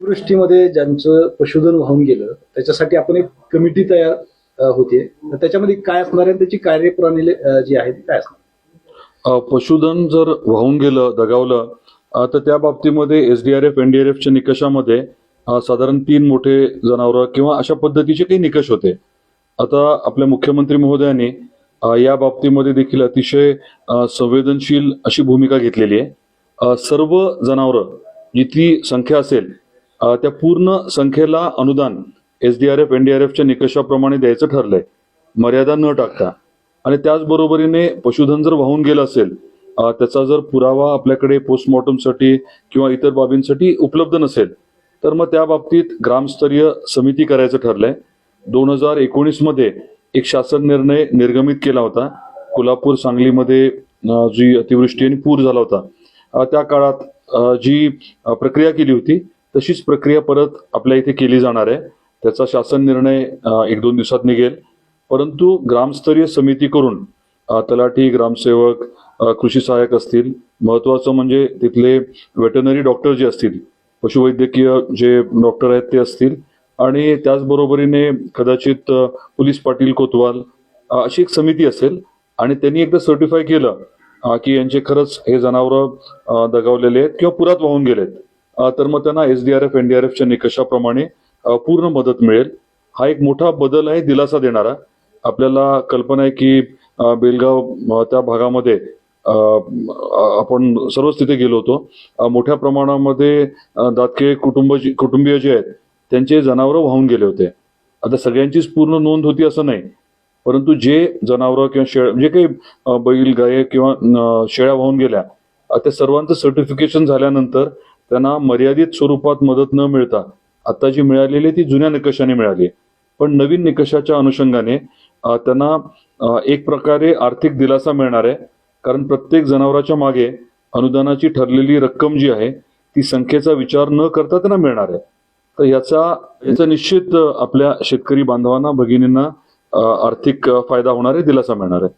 अतिवृष्टीमध्ये ज्यांचं पशुधन वाहून गेलं त्याच्यासाठी आपण एक कमिटी तयार होते. त्याच्यामध्ये काय असणार आहे त्याची कार्यप्रणाली जी आहे ती काय असणार? पशुधन जर वाहून गेलं दगावलं तर त्या बाबतीमध्ये एसडीआरएफ एनडीआरएफच्या निकषामध्ये साधारण तीन मोठे जनावरं किंवा अशा पद्धतीचे काही निकष होते. आता आपल्या मुख्यमंत्री महोदयांनी या बाबतीमध्ये देखील अतिशय संवेदनशील अशी भूमिका घेतलेली आहे. सर्व जनावरं जितकी संख्या असेल त्या पूर्ण संख्येला अनुदान S D R F N D R एफच्या निकषाप्रमाणे द्यायचं ठरलंय. मर्यादा न टाकता. आणि त्याचबरोबरीने पशुधन जर वाहून गेलं असेल त्याचा जर पुरावा आपल्याकडे पोस्टमॉर्टमसाठी किंवा इतर बाबींसाठी उपलब्ध नसेल तर मग त्या बाबतीत ग्रामस्तरीय समिती करायचं ठरलंय. दोन हजार एकोणीसमध्ये एक शासन निर्णय निर्गमित केला होता. कोल्हापूर सांगलीमध्ये जी अतिवृष्टी आणि पूर झाला होता. त्या काळात जी प्रक्रिया केली होती तशीच प्रक्रिया परत आपल्या इथे केली जाणार आहे. त्याचा शासन निर्णय एक दोन दिवसात निघेल. परंतु ग्रामस्तरीय समिती करून तलाठी ग्रामसेवक कृषी सहाय्यक असतील. महत्वाचं म्हणजे तिथले वेटनरी डॉक्टर जे असतील पशुवैद्यकीय जे डॉक्टर आहेत ते असतील. आणि त्याचबरोबरीने कदाचित पोलीस पाटील कोतवाल अशी एक समिती असेल. आणि त्यांनी एकदा सर्टिफाय केलं की यांचे खरंच हे जनावरं दगावलेले आहेत किंवा पुरात वाहून गेलेत. तर मग त्यांना S D R F N D R एफच्या निकषाप्रमाणे पूर्ण मदत मिळेल. हा एक मोठा बदल आहे दिलासा देणारा. आपल्याला कल्पना आहे की बेलगाव त्या भागामध्ये आपण सर्वच तिथे गेलो होतो. मोठ्या प्रमाणामध्ये दातके कुटुंब जी- कुटुंबीय जे आहेत त्यांचे जनावरं वाहून गेले होते. आता सगळ्यांचीच पूर्ण नोंद होती असं नाही. परंतु जे जनावरं किंवा शेळ जे म्हणजे काही बैल गाय किंवा शेळ्या वाहून गेल्या त्या सर्वांचं सर्टिफिकेशन झाल्यानंतर त्यांना मर्यादित स्वरूपात मदत न मिळता आता जी मिळालेली ती जुन्या निकषाने मिळाली आहे. पण नवीन निकषाच्या अनुषंगाने त्यांना एक प्रकारे आर्थिक दिलासा मिळणार आहे. कारण प्रत्येक जनावराच्या मागे अनुदानाची ठरलेली रक्कम जी आहे ती संख्येचा विचार न करता त्यांना मिळणार आहे. तर याचा याचा निश्चित आपल्या शेतकरी बांधवांना भगिनींना आर्थिक फायदा होणार आहे दिलासा मिळणार आहे.